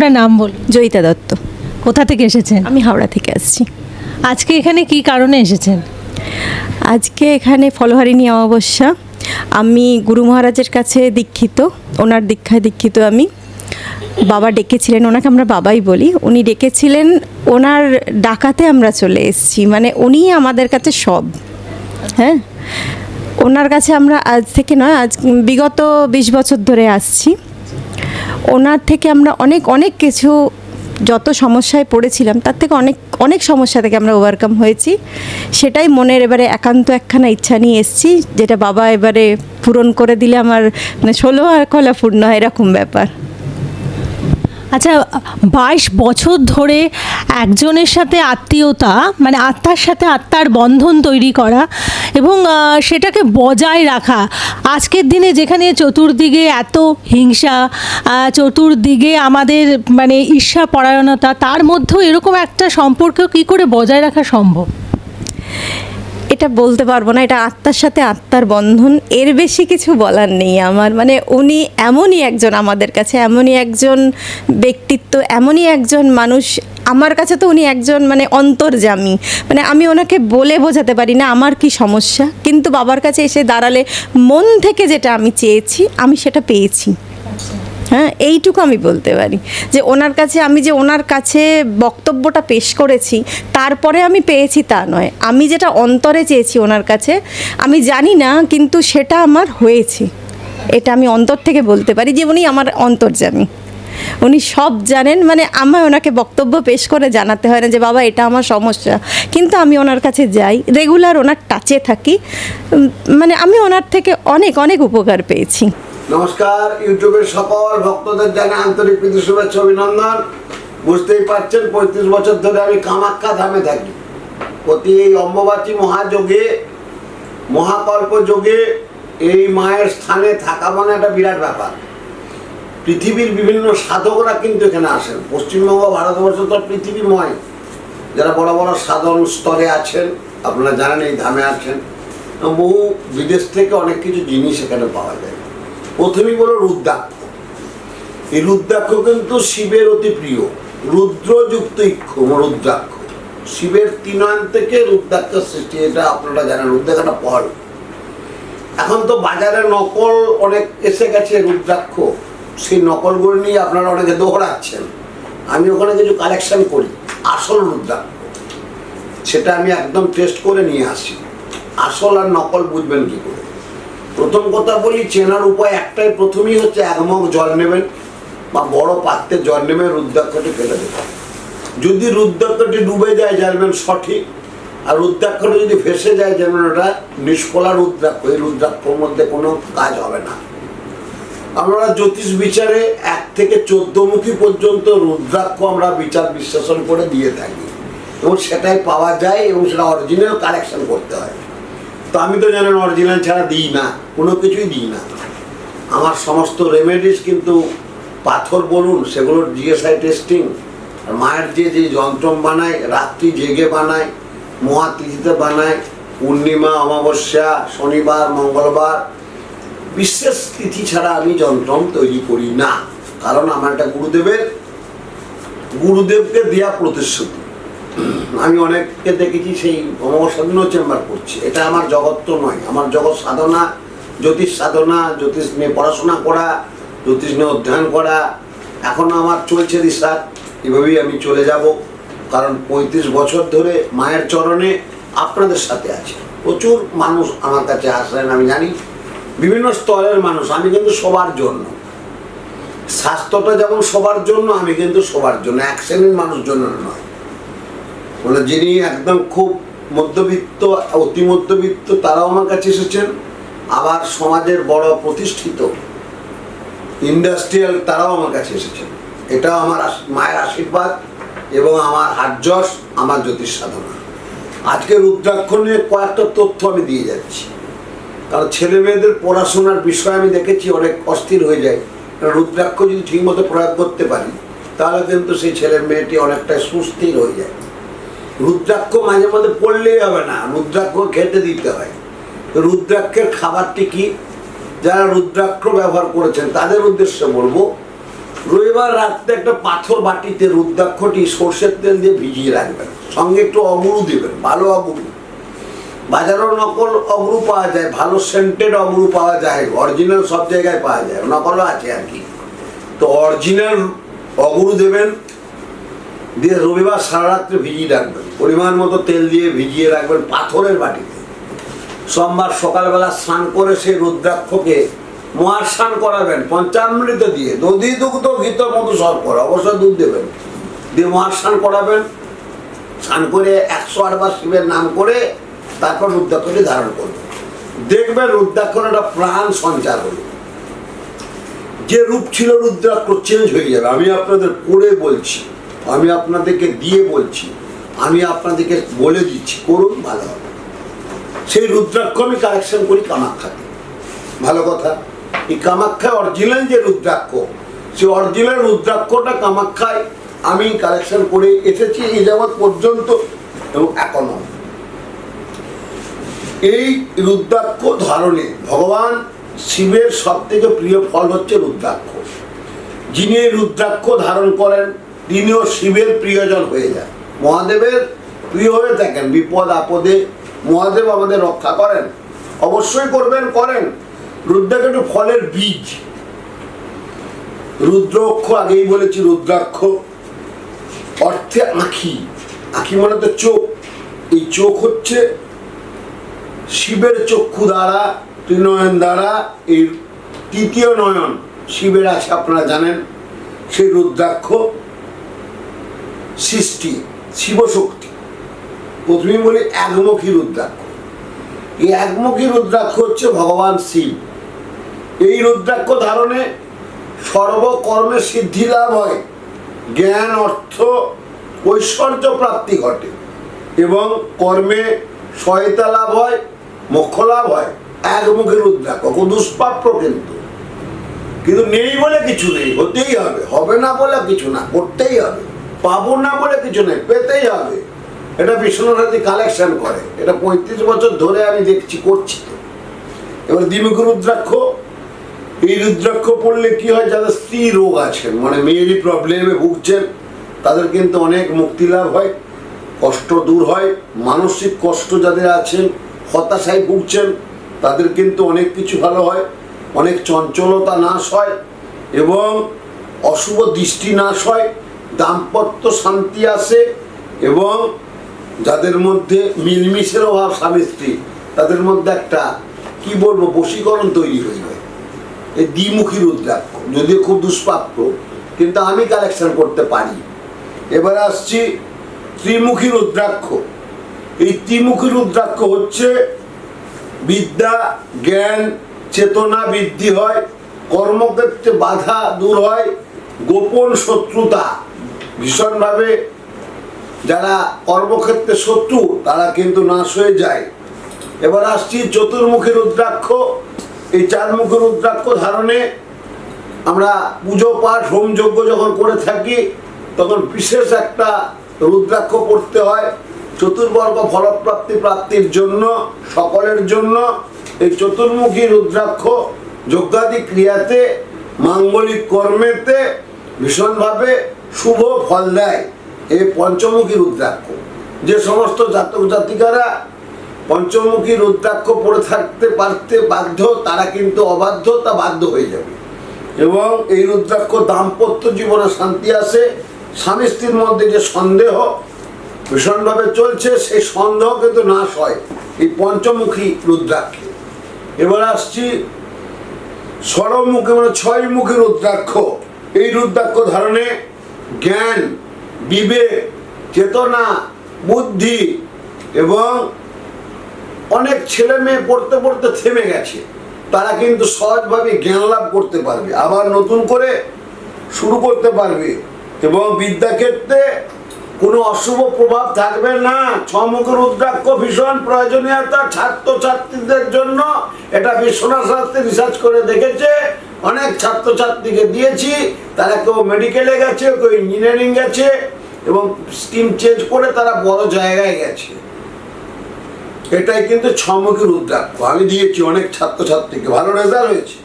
আপনার নাম বল জয়িতা দত্ত। কোথা থেকে এসেছেন? আমি হাওড়া থেকে আসছি। আজকে এখানে কি কারণে এসেছেন? আজকে এখানে ফলহারিণী অমাবস্যা। আমি গুরু মহারাজের কাছে দীক্ষিত ওনার দীক্ষায় দীক্ষিত আমি। বাবা ডেকেছিলেন ওনাকে আমরা বাবাই বলি। উনি ডেকেছিলেন ওনার ডাকাতে আমরা চলে এসেছি। মানে উনি আমাদের কাছে সব। হ্যাঁ? ওনার কাছে আমরা আজ থেকে নয় আজ বিগত বিশ বছর ধরে আসছি। ওনার থেকে আমরা অনেক অনেক কিছু যত সমস্যায় পড়েছিলাম, তার থেকে অনেক অনেক সমস্যা থেকে আমরা ওভারকাম হয়েছি। সেটাই মনের এবারে একান্ত একখানা ইচ্ছা নিয়ে এসেছি, যেটা বাবা এবারে পূরণ করে দিলে আমার মানে ষোলো আর কলা পূর্ণ এরকম ব্যাপার। আচ্ছা বাইশ বছর ধরে একজনের সাথে আত্মীয়তা মানে আত্মার সাথে আত্মার বন্ধন তৈরি করা এবং সেটাকে বজায় রাখা। আজকের দিনে যেখানে চতুর্দিকে এত হিংসা চতুর্দিকে আমাদের মানে ঈর্ষা, পরায়ণতা, তার মধ্যেও এরকম একটা সম্পর্ক কি করে বজায় রাখা সম্ভব? এটা বলতে পারব না, এটা আত্মার সাথে আত্মার বন্ধন, এর বেশি কিছু বলার নেই আমার। মানে উনি এমনই একজন আমাদের কাছে, এমনই একজন ব্যক্তিত্ব, এমনই একজন মানুষ। আমার কাছে তো উনি একজন মানে অন্তর্জামী মানে আমি ওনাকে বলে বোঝাতে পারি না আমার কি সমস্যা, কিন্তু বাবার কাছে এসে দাঁড়ালে মন থেকে যেটা আমি চেয়েছি, আমি সেটা পেয়েছি। হ্যাঁ এইটুকু আমি বলতে পারি। যে ওনার কাছে, আমি যে ওনার কাছে বক্তব্যটা পেশ করেছি, তারপরে আমি পেয়েছি তা নয়। আমি যেটা অন্তরে চেয়েছি ওনার কাছে, আমি জানি না, কিন্তু সেটা আমার হয়েছে। এটা আমি অন্তর থেকে বলতে পারি যে উনি আমার অন্তর্জামী উনি সব জানেন মানে আমার ওনাকে বক্তব্য পেশ করে জানাতে হয় না যে, বাবা, এটা আমার সমস্যা। কিন্তু আমি ওনার কাছে যাই, রেগুলার ওনার টাচে থাকি। মানে আমি ওনার থেকে অনেক অনেক উপকার পেয়েছি। নমস্কার, ইউটিউবের সকল ভক্তদের জানাই আন্তরিক প্রীতি, শুভেচ্ছা, অভিনন্দন। বুঝতেই পারছেন, পঁয়ত্রিশ বছর ধরে আমি কামাখ্যা ধামে থাকি। প্রতি এই অম্বুবাচী মহাযোগে মহাকল্প যোগে এই মায়ের স্থানে থাকা মানে একটা বিরাট ব্যাপার। পৃথিবীর বিভিন্ন সাধকরা কিন্তু এখানে আসেন। পশ্চিমবঙ্গ, ভারতবর্ষ তো পৃথিবীময়। যারা বড় বড় সাধন স্তরে আছেন, আপনারা জানেন এই ধামে আছেন। বহু বিদেশ থেকে অনেক কিছু জিনিস এখানে পাওয়া যায়। প্রথমেই বলো রুদ্রাক্ষ এই রুদ্রাক্ষ কিন্তু শিবের অতি প্রিয়। রুদ্রযুক্ত ইক্ষ রুদ্রাক্ষ। শিবের তিনয়ন থেকে রুদ্রাক্ষের সৃষ্টি, এটা আপনারা জানেন, রুদ্রাক্ষটা ফল। এখন তো বাজারে নকল অনেক এসে গেছে রুদ্রাক্ষ। সেই নকলগুলো নিয়ে আপনারা অনেকে দৌড়াচ্ছেন আমি ওখানে কিছু কালেকশন করি, আসল রুদ্রাক্ষ। সেটা আমি একদম টেস্ট করে নিয়ে আসি। আসল আর নকল বুঝবেন কি করে? প্রথম কথা বলি, চেনার উপায় একটাই, প্রথমেই হচ্ছে এক মগ জল নেবেন বা বড় পাত্রে জল নেবেন, রুদ্রাক্ষটি ফেলে দেবেন। যদি রুদ্রাক্ষটি ডুবে যায়, জানবেন সঠিক। আর রুদ্রাক্ষটি যদি ভেসে যায়, জানবেন ওটা নিষ্ফলা রুদ্রাক্ষ। এই রুদ্রাক্ষর মধ্যে কোনো কাজ হবে না। আমরা জ্যোতিষ বিচারে এক থেকে চোদ্দ মুখী পর্যন্ত রুদ্রাক্ষ আমরা বিচার বিশ্লেষণ করে দিয়ে থাকি। এবং সেটাই পাওয়া যায় এবং সেটা অরিজিনাল কালেকশন করতে হয়। তো আমি তো জানেন অরিজিনাল ছাড়া দিই না, কোনো কিছুই দিই না। আমার সমস্ত রেমেডিস কিন্তু পাথর বলুন, সেগুলোর জিএসআই টেস্টিং আর মায়ের যে যে যন্ত্রম বানায়, রাত্রি জেগে বানায়, মহাতিথিতে বানায়, পূর্ণিমা, অমাবস্যা, শনিবার, মঙ্গলবার, বিশেষ তিথি ছাড়া আমি যন্ত্রম তৈরি করি না। কারণ আমার একটা গুরুদেবের, গুরুদেবকে দেয়া প্রতিশ্রুতি। আমি অনেককে দেখেছি সেই অমাবস্যা দিনও চেম্বার করছি। এটা আমার জগৎ তো নয়, আমার জগৎ সাধনা, জ্যোতিষ সাধনা, জ্যোতিষ নিয়ে পড়াশোনা করা, জ্যোতিষ নিয়ে অধ্যয়ন করা। এখনও আমার চলছে রিসার্চ, এভাবেই আমি চলে যাব। কারণ পঁয়ত্রিশ বছর ধরে মায়ের চরণে আপনাদের সাথে আছে। প্রচুর মানুষ আমার কাছে আসেন আমি জানি। বিভিন্ন স্তরের মানুষ, আমি কিন্তু সবার জন্য। স্বাস্থ্যটা যেমন সবার জন্য, আমি কিন্তু সবার জন্য। এক শ্রেণির মানুষ জন্য নয়। মানে যিনি একদম খুব মধ্যবিত্ত, অতি মধ্যবিত্ত, তারাও আমার কাছে এসেছেন। আবার সমাজের বড় প্রতিষ্ঠিত ইন্ডাস্ট্রিয়াল তারাও আমার কাছে এসেছেন। এটাও আমার মায়ের আশীর্বাদ এবং আমার হার্যস আমার জ্যোতিষ সাধনা। আজকে রুদ্রাক্ষ নিয়ে কয়েকটা তথ্য আমি দিয়ে যাচ্ছি। কারণ ছেলে মেয়েদের পড়াশোনার বিষয় আমি দেখেছি অনেক অস্থির হয়ে যায়। কারণ রুদ্রাক্ষ যদি ঠিকমতো প্রয়োগ করতে পারি, তাহলে কিন্তু সেই ছেলের মেয়েটি অনেকটাই সুস্থির হয়ে যায়। রুদ্রাক্ষ মাঝে মধ্যে পড়লেই হবে না, রুদ্রাক্ষ খেতে দিতে হয়। রুদ্রাক্ষের খাবারটি কি? যারা রুদ্রাক্ষ ব্যবহার করেছেন, তাদের উদ্দেশ্যে বলব, রবিবার রাত্রে একটা পাথর বাটিতে রুদ্রাক্ষটি সর্ষের তেল দিয়ে ভিজিয়ে রাখবেন। সঙ্গে একটু অগুরু দেবেন, ভালো অগুরু বাজারেও নকল অগুরু পাওয়া যায়, ভালো সেন্টেড অগুরু পাওয়া যায়, অরিজিনাল সব জায়গায় পাওয়া যায়, নকলও আছে আর কি। তো অরিজিনাল অগুরু দেবেন দিয়ে রবিবার সারা রাত্রে ভিজিয়ে রাখবেন। পরিমাণ মতো তেল দিয়ে ভিজিয়ে রাখবেন পাথরের বাটিতে। সোমবার সকালবেলা স্নান করে সেই রুদ্রাক্ষকে মহাস্নান করাবেন, পঞ্চামৃত দিয়ে। দধি দুগ্ধ ঘিত মধু সব করে অবশ্যই দুধ দেবেন। দিয়ে মহাস্নান করাবেন, স্নান করে একশো আটবার শিবের নাম করে তারপর রুদ্রাক্ষটি ধারণ করবেন। দেখবেন রুদ্রাক্ষর একটা প্রাণ সঞ্চার হলো। যে রূপ ছিল রুদ্রাক্ষ চেঞ্জ হয়ে যাবে। আমি আপনাদের পড়ে বলছি। আমি আপনাদেরকে দিয়ে বলছি, আমি আপনাদেরকে বলে দিচ্ছি, করুন ভালো হবে। সেই রুদ্রাক্ষ আমি কালেকশন করি কামাখ্যাতে ভালো কথা? এই কামাখ্যায় অরিজিনাল যে রুদ্রাক্ষ, সেই অরিজিনাল রুদ্রাক্ষটা কামাখ্যায় আমি কালেকশন করে এসেছি এই যাবৎ পর্যন্ত এবং এখনও এই রুদ্রাক্ষ ধারণে ভগবান শিবের সব থেকে প্রিয় ফল হচ্ছে রুদ্রাক্ষ। যিনি রুদ্রাক্ষ ধারণ করেন তিনিও শিবের প্রিয়জন হয়ে যান। মহাদেবের প্রিয় হয়ে থাকেন, বিপদ আপদে মহাদেব আমাদের রক্ষা করেন, অবশ্যই করবেন, করেন। রুদ্রাক্ষ একটু ফলের বীজ। রুদ্রক্ষ, আগেই বলেছি রুদ্রাক্ষ। অর্থে আঁখি। আঁখি মানে তো চোখ। এই চোখ হচ্ছে শিবের চক্ষু দ্বারা, ত্রিনয়ন দ্বারা, এই তৃতীয় নয়ন শিবের আছে, আপনারা জানেন। সেই রুদ্রাক্ষ সৃষ্টি, শিবশক্তি। প্রথমেই বলি একমুখী রুদ্রাক্ষ। এই একমুখী রুদ্রাক্ষ হচ্ছে ভগবান শিব। এই রুদ্রাক্ষ ধারণে সর্বকর্মে সিদ্ধি লাভ হয়। জ্ঞান, অর্থ, ঐশ্বর্য প্রাপ্তি ঘটে এবং কর্মে সহায়তা লাভ হয়, মোক্ষ লাভ হয়। একমুখী রুদ্রাক্ষ দুষ্প্রাপ্য কিন্তু। কিন্তু নেই বলে কিছু নেই, হতেই হবে। হবে না বলে কিছু না, করতেই হবে। পাবো না বলে কিছু নেই, পেতেই হবে। এটা বিষ্ণুরাজি কালেকশন করে। এটা পঁয়ত্রিশ বছর ধরে আমি দেখছি, করছি এবার দ্বিমুখ রুদ্রাক্ষ? এই রুদ্রাক্ষ পড়লে কি হয়? যাদের স্ত্রী রোগ আছেন মানে মেয়েরই প্রবলেমে ভুগছেন, তাদের কিন্তু অনেক মুক্তি লাভ হয়, কষ্ট দূর হয়। মানসিক কষ্ট যাদের আছেন, হতাশায় ভুগছেন, তাদের কিন্তু অনেক কিছু ভালো হয়। অনেক চঞ্চলতা নাশ হয় এবং অশুভ দৃষ্টি নাশ হয়। দাম্পত্য শান্তি আসে এবং যাদের মধ্যে মিলমিশের অভাব স্বামী স্ত্রী, তাদের মধ্যে একটা, কি বলব, বশীকরণ তৈরি হয়ে যায়। এই দ্বিমুখী রুদ্রাক্ষ, যদিও খুব দুষ্প্রাপ্য, কিন্তু আমি কালেকশন করতে পারি। এবার আসছি ত্রিমুখী রুদ্রাক্ষ। এই ত্রিমুখী রুদ্রাক্ষ হচ্ছে বিদ্যা, জ্ঞান, চেতনা বৃদ্ধি হয়, কর্মক্ষেত্রে বাধা দূর হয়, গোপন শত্রুতা। ভীষণভাবে যারা কর্মক্ষেত্রে শত্রু, তারা কিন্তু নাশ হয়ে যায়। এবার আসছি চতুর্মুখী রুদ্রাক্ষ। এই চারমুখী রুদ্রাক্ষ ধারণে আমরা পুজো, পাঠ, হোম যজ্ঞ যখন করে থাকি, তখন বিশেষ একটা রুদ্রাক্ষ পড়তে হয়। চতুর্বর্গ ফলপ্রাপ্তি প্রাপ্তির জন্য, সকলের জন্য এই চতুর্মুখী রুদ্রাক্ষ যজ্ঞাদি ক্রিয়াতে, মাঙ্গলিক কর্মেতে ভীষণভাবে শুভ ফল দেয় এই পঞ্চমুখী রুদ্রাক্ষ। যে সমস্ত জাতক জাতিকারা পঞ্চমুখী রুদ্রাক্ষ পড়ে থাকতে পারতে বাধ্য, তারা কিন্তু অবাধ্য, তা বাধ্য হয়ে যাবে। এবং এই রুদ্রাক্ষ দাম্পত্য জীবনে শান্তি আসে। স্বামী স্ত্রীর মধ্যে যে সন্দেহ ভীষণভাবে চলছে, সেই সন্দেহ কিন্তু নাশ হয় এই পঞ্চমুখী রুদ্রাক্ষে। এবার আসছি ষড়মুখী মানে ছয় মুখী রুদ্রাক্ষ। এই রুদ্রাক্ষ ধারণে জ্ঞান, বিবেক, চেতনা, বুদ্ধি এবং অনেক ছেলে মেয়ে পড়তে পড়তে থেমে গেছে। তারা কিন্তু সহজভাবে জ্ঞান লাভ করতে পারবে। আবার নতুন করে শুরু করতে পারবে এবং বিদ্যাক্ষেত্রে কোনো অশুভ প্রভাব থাকবে না। ছমুখ উদ্রাক্ষ ভীষণ প্রয়োজনীয়তা ছাত্রছাত্রীদের জন্য। এটা বিশ্বনাথ রিসার্চ করে দেখেছে। অনেক ছাত্রছাত্রীকে দিয়েছি, তারা কেউ মেডিকেলে গেছে, কেউ ইঞ্জিনিয়ারিং গেছে, এবং স্কিম চেঞ্জ করে তারা বড় জায়গায় গেছে। এটাই কিন্তু ছমুখী রুদ্রাক্ষ। আমি দিয়েছি অনেক ছাত্রছাত্রীকে, ভালো রেজাল্ট হয়েছে।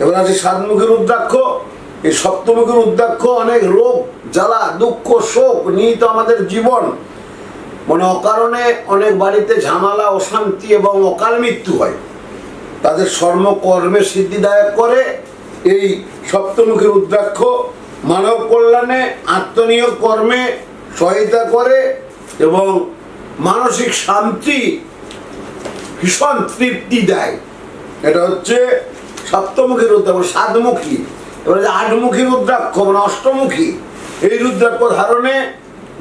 এবার আছে সাতমুখী রুদ্রাক্ষ। এই সপ্তমুখী রুদ্রাক্ষ অনেক রোগ, জ্বালা, দুঃখ, শোক নিহিত আমাদের জীবন। মানে অকারণে অনেক বাড়িতে ঝামেলা, অশান্তি এবং অকাল মৃত্যু হয়। তাদের সর্ম কর্মে সিদ্ধিদায়ক করে এই সপ্তমুখী রুদ্রাক্ষ মানব কল্যাণে, আত্মনিয়োগ কর্মে সহায়তা করে এবং মানসিক শান্তি, ভীষণ তৃপ্তি দেয়। এটা হচ্ছে সপ্তমুখী রুদ্রাক্ষ সাতমুখী। এবার আটমুখী রুদ্রাক্ষ মানে অষ্টমুখী, এই রুদ্রাক্ষ ধারণে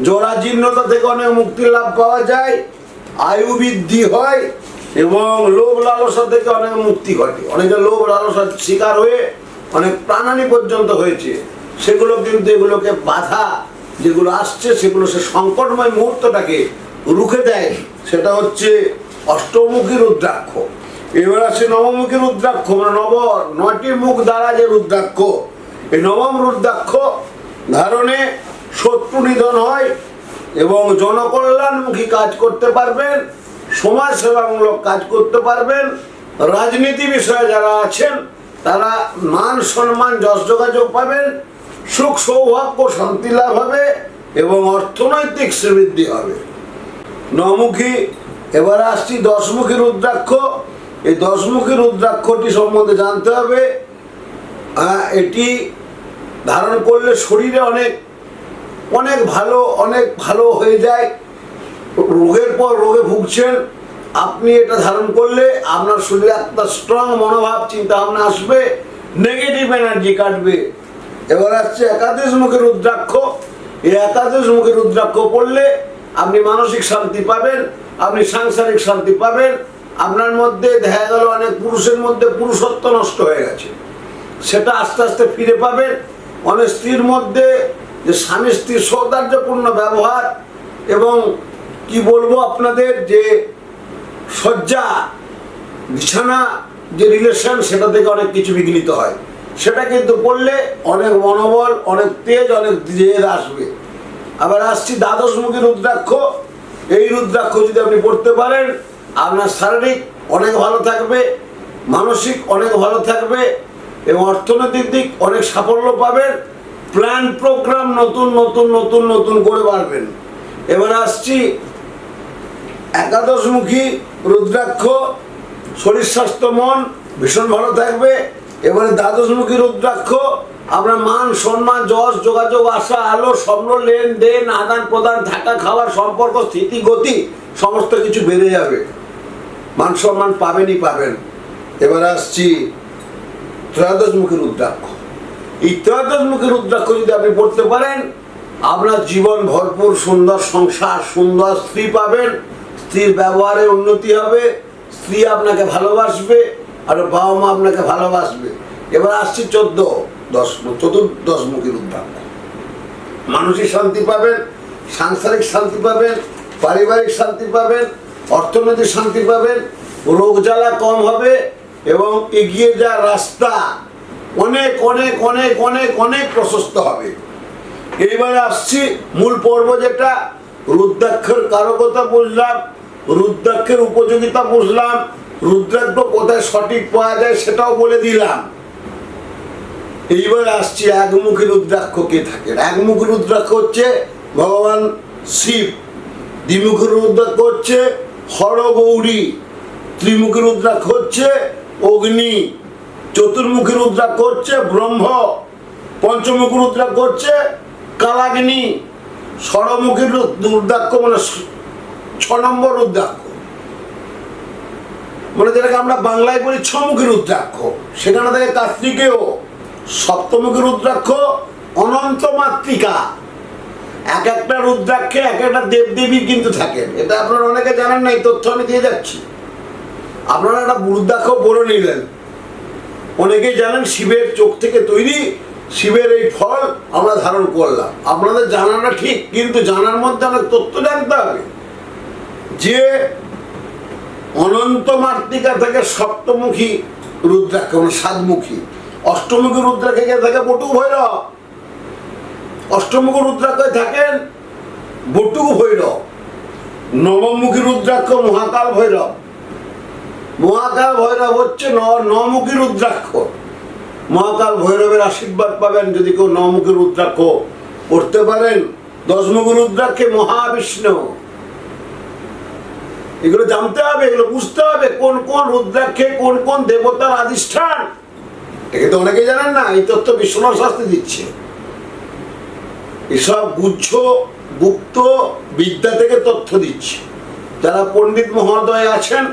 জরাজীর্ণতা থেকে অনেক মুক্তি লাভ পাওয়া যায়, আয়ু বৃদ্ধি হয় এবং লোভ লালসা থেকে অনেক মুক্তি ঘটে। অনেকে লোভ লালসার শিকার হয়ে অনেক প্রাণানি পর্যন্ত হয়েছে। সেগুলো কিন্তু এগুলোকে বাধা যেগুলো আসছে, সেগুলো সে সংকটময় মুহূর্তটাকে রুখে দেয়। সেটা হচ্ছে অষ্টমুখী রুদ্রাক্ষ। এবার আসে নবমুখী রুদ্রাক্ষ মানে নব, নয়টি মুখ দ্বারা যে রুদ্রাক্ষ, এই নবম রুদ্রাক্ষ ধারণে শত্রু নিধন হয় এবং জনকল্যাণমুখী কাজ করতে পারবেন। সমাজ সেবামূলক কাজ করতে পারবেন। রাজনীতি বিষয়ে যারা আছেন, তারা মান সম্মান, যশ যোগাযোগ পাবেন। সুখ সৌভাগ্য, শান্তি লাভ হবে এবং অর্থনৈতিক শ্রীবৃদ্ধি হবে। নমুখী, এবার আসছি দশমুখী রুদ্রাক্ষ। এই দশমুখী রুদ্রাক্ষটি সম্বন্ধে জানতে হবে। এটি ধারণ করলে শরীরে অনেক অনেক ভালো অনেক ভালো হয়ে যায়। রোগের পর রোগে ভুগছেন, আপনি এটা ধারণ করলে আপনার শরীরে একটা স্ট্রং মনোভাব চিন্তা ভাবনা আসবে নেগেটিভ এনার্জি কাটবে। এবার আসছে একাদশ মুখী রুদ্রাক্ষ। এই একাদশ মুখী রুদ্রাক্ষ পড়লে আপনি মানসিক শান্তি পাবেন, আপনি সাংসারিক শান্তি পাবেন, আপনার মধ্যে দেখা গেল অনেক পুরুষের মধ্যে পুরুষত্ব নষ্ট হয়ে গেছে। সেটা আস্তে আস্তে ফিরে পাবেন। অনেক স্ত্রীর মধ্যে যে স্বামী স্ত্রীর সৌদার্যপূর্ণ ব্যবহার এবং কি বলব আপনাদের যে শয্যা, বিছানা যে রিলেশন সেটা থেকে অনেক কিছু বিঘ্নিত হয়। সেটা কিন্তু করলে অনেক মনোবল, অনেক তেজ, অনেক জেদ আসবে। আবার আসছি দ্বাদশমুখী রুদ্রাক্ষ। এই রুদ্রাক্ষ যদি আপনি পড়তে পারেন, আপনার শারীরিক অনেক ভালো থাকবে, মানসিক অনেক ভালো থাকবে এবং অর্থনৈতিক দিক অনেক সাফল্য পাবেন। প্ল্যান প্রোগ্রাম নতুন নতুন নতুন নতুন করে বাড়বেন। এবার আসছি একাদশমুখী, রুদ্রাক্ষ, শরীর স্বাস্থ্য মন ভীষণ ভালো থাকবে। এবারে দ্বাদশমুখী, রুদ্রাক্ষ, আপনার মান সম্মান, যশ, যোগাযোগ, আশা, আলো, স্বপ্ন, লেনদেন, আদান প্রদান, থাকা খাওয়ার সম্পর্ক, স্থিতি, গতি, সমস্ত কিছু বেড়ে যাবে। মান সম্মান পাবেনই পাবেন। এবার আসছি ত্রয়োদশমুখী, রুদ্রাক্ষ। এই ত্রয়োদশমুখী, রুদ্রাক্ষ যদি আপনি পড়তে পারেন, আপনার জীবন ভরপুর, সুন্দর সংসার, সুন্দর স্ত্রী পাবেন। স্ত্রীর ব্যবহারে উন্নতি হবে, স্ত্রী আপনাকে ভালোবাসবে, আর বাবা মা আপনাকে ভালোবাসবে। এবার আসছি চোদ্দ, দশ চতুর্দশমুখী রুদ্রাক্ষ মানসিক শান্তি পাবেন, সাংসারিক শান্তি পাবেন, পারিবারিক শান্তি পাবেন, অর্থনৈতিক শান্তি পাবেন, রোগ জ্বালা কম হবে এবং এগিয়ে যাওয়ার রাস্তা অনেক অনেক অনেক অনেক অনেক প্রশস্ত হবে। এইবারে আসছি মূল পর্ব যেটা, রুদ্রাক্ষের কারকতা বুঝলাম। রুদ্রাক্ষের উপযোগিতা বুঝলাম, রুদ্রাক্ষ কোথায় সঠিক পাওয়া যায় সেটাও বলে দিলাম। এইবার আসছি একমুখী রুদ্রাক্ষ কে থাকেন একমুখী রুদ্রাক্ষ হচ্ছে ভগবান শিব, দ্বিমুখী রুদ্রাক্ষ হচ্ছে হরগৌরী, ত্রিমুখী রুদ্রাক্ষ হচ্ছে অগ্নি, চতুর্মুখী রুদ্রাক্ষ হচ্ছে ব্রহ্ম, পঞ্চমুখী রুদ্রাক্ষ হচ্ছে কালাগ্নি, ষড়মুখী রুদ্রাক্ষ মানে ছ- নম্বর রুদ্রাক্ষ। মানে যেটাকে আমরা বাংলায় বলি ছমুখী রুদ্রাক্ষ। সেখানে থেকে কার্তিকেয় সপ্তমুখী রুদ্রাক্ষ, অনন্ত মাতৃকা। এক একটা রুদ্রাক্ষে এক একটা দেবদেবী কিন্তু থাকেন এটা আপনারা অনেকে জানেন না, এই তথ্য আমি দিয়ে যাচ্ছি। আপনারা একটা রুদ্রাক্ষ বলে নিলেন। অনেকেই জানেন শিবের চোখ থেকে তৈরি, শিবের এই ফল আমরা ধারণ করলাম। আপনাদের জানাটা ঠিক, কিন্তু জানার মধ্যে অনেক তথ্য জানতে হবে। যে অনন্ত মাতৃকা থেকে সপ্তমুখী রুদ্রাক্ষ মানে সাতমুখী। অষ্টমুখী রুদ্রাক্ষে থাকে বটু ভৈরব। অষ্টমুখী রুদ্রাক্ষে থাকেন বটু ভৈরব। নবমুখী রুদ্রাক্ষ মহাকাল ভৈরব। মহাকাল ভৈরব হচ্ছে নমুখী রুদ্রাক্ষ। মহাকাল ভৈরবের আশীর্বাদ পাবেন যদি কেউ নমুখী রুদ্রাক্ষ পড়তে পারেন। দশমুখী রুদ্রাক্ষে মহাবিষ্ণু। এগুলো জানতে হবে, এগুলো বুঝতে হবে, কোন কোন রুদ্রাক্ষে কোন কোন দেবতার আধিষ্ঠান। একে তো অনেকে জানেন না, এই তথ্য বিশ্বনাথ শাস্তি দিচ্ছে। এসব গুচ্ছ, গুপ্ত বিদ্যা থেকে তথ্য দিচ্ছে। যারা পণ্ডিত মহোদয় আছেন,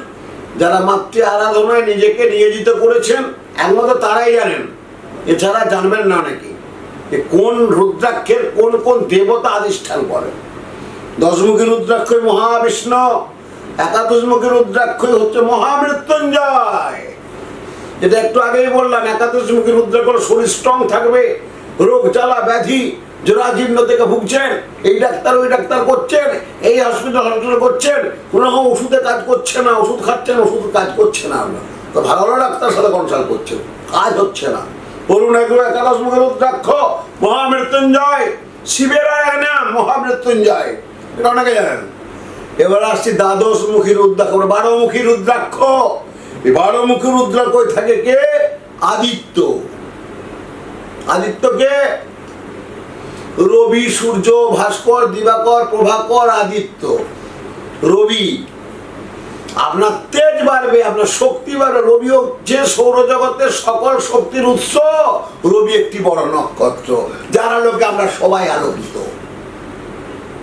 যারা মাতৃ আরাধনায় নিজেকে নিয়োজিত করেছেন, একমাত্র তারাই জানেন। এছাড়া জানবেন না অনেকে যে কোন রুদ্রাক্ষের কোন কোন দেবতা আধিষ্ঠান করেন দশমুখী রুদ্রাক্ষই মহাবিষ্ণু একাদশমুখী রুদ্রাক্ষই হচ্ছে মহামৃত্যুঞ্জয়। যেটা একটু আগেই বললাম, একাদশমুখী রুদ্রাক্ষ শরীর স্ট্রং থাকবে, রোগ, জ্বালা, ব্যাধি, জরাজীর্ণ থেকে ভুগছেন, এই ডাক্তার ওই ডাক্তার করছেন, এই হসপিটাল হসপিটাল করছেন, কোনো রকম ওষুধে কাজ করছে না, ওষুধ খাচ্ছেন, ওষুধ কাজ করছে না তো ভালো ভালো ডাক্তার সাথে কনসাল্ট করছেন কাজ হচ্ছে না। বলুন এগুলো একাদশ মুখের রুদ্রাক্ষ, মহামৃত্যুঞ্জয়, শিবের নাম, মহামৃত্যুঞ্জয়। এটা অনেকে জানেন। এবার আসছি দ্বাদশ মুখী রুদ্রাক্ষ মানে বারো মুখী রুদ্রাক্ষ। এই বারো মুখী রুদ্রাক্ষ থাকে কে? আদিত্য। আদিত্যকে রবি, সূর্য, ভাস্কর, দিবাকর, প্রভাকর, আদিত্য। রবি। আপনার তেজ বাড়বে, আপনার শক্তি বাড়বে। রবি হচ্ছে সৌরজগতের সকল শক্তির উৎস। রবি একটি বড় নক্ষত্র, যার আলোকে আমরা সবাই আলোকিত।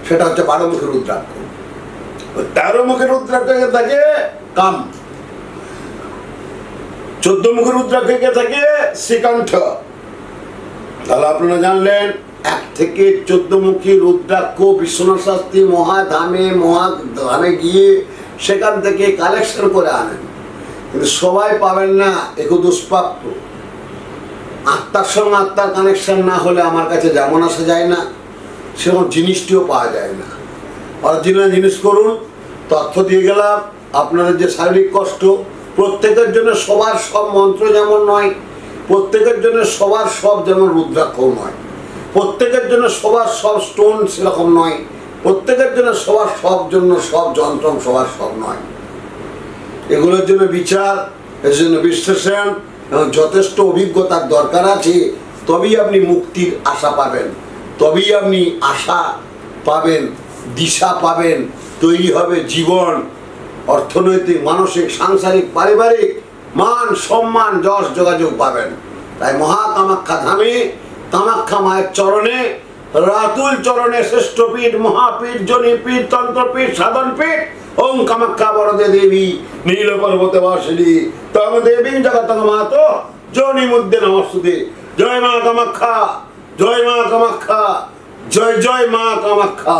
সেটা হচ্ছে বারো মুখের রুদ্রাক্ষ। তেরো মুখের রুদ্রাক্ষ থাকে কাম। চোদ্দ মুখের রুদ্রাক্ষে থাকে শ্রীকণ্ঠ। তাহলে আপনারা জানলেন, এক থেকে চোদ্দ মুখী রুদ্রাক্ষ বিশ্বনাথ শাস্ত্রী মহাধামে মহাধামে গিয়ে সেখান থেকে কালেকশন করে আনেন। কিন্তু সবাই পাবেন না একটু দুষ্প্রাপ্য। আত্মার সঙ্গে আত্মার কানেকশন না হলে আমার কাছে যেমন আসা যায় না, সেরকম জিনিসটিও পাওয়া যায় না। অরিজিনাল জিনিস করুন তথ্য দিয়ে গেলাম, আপনাদের যে শারীরিক কষ্ট, প্রত্যেকের জন্য সবার সব মন্ত্র যেমন নয়, প্রত্যেকের জন্য সবার সব যেমন রুদ্রাক্ষ নয়, প্রত্যেকের জন্য সবার সব স্টোন সেরকম নয়, প্রত্যেকের জন্য সবার সব জন্য সব যন্ত্র সবার সব নয়। এগুলোর জন্য বিচার, এর জন্য বিশ্লেষণ, এবং যথেষ্ট অভিজ্ঞতার দরকার আছে, তবেই আপনি মুক্তির আশা পাবেন, তবেই আপনি আশা পাবেন, দিশা পাবেন তৈরি হবে জীবন, অর্থনৈতিক, মানসিক, সাংসারিক, পারিবারিক মান, সম্মান, যশ, যোগাযোগ পাবেন। তাই মহাকামাখ্যা ধামে, কামাখ্যা মায়ের চরণে, রাতুল চরণে শ্রেষ্ঠ পীঠ, মহাপীঠ জনিপীঠ তন্ত্রপীঠ সাধন পীঠ, ওম কামাখ্যা বরদে দেবী, নীল পর্বতে বাসিনী তম দেবী জগত মাতো, জনি মধ্যে নমস্তুতে। জয় মা কামাখ্যা, জয় মা কামাখ্যা, জয় জয় মা কামাখ্যা।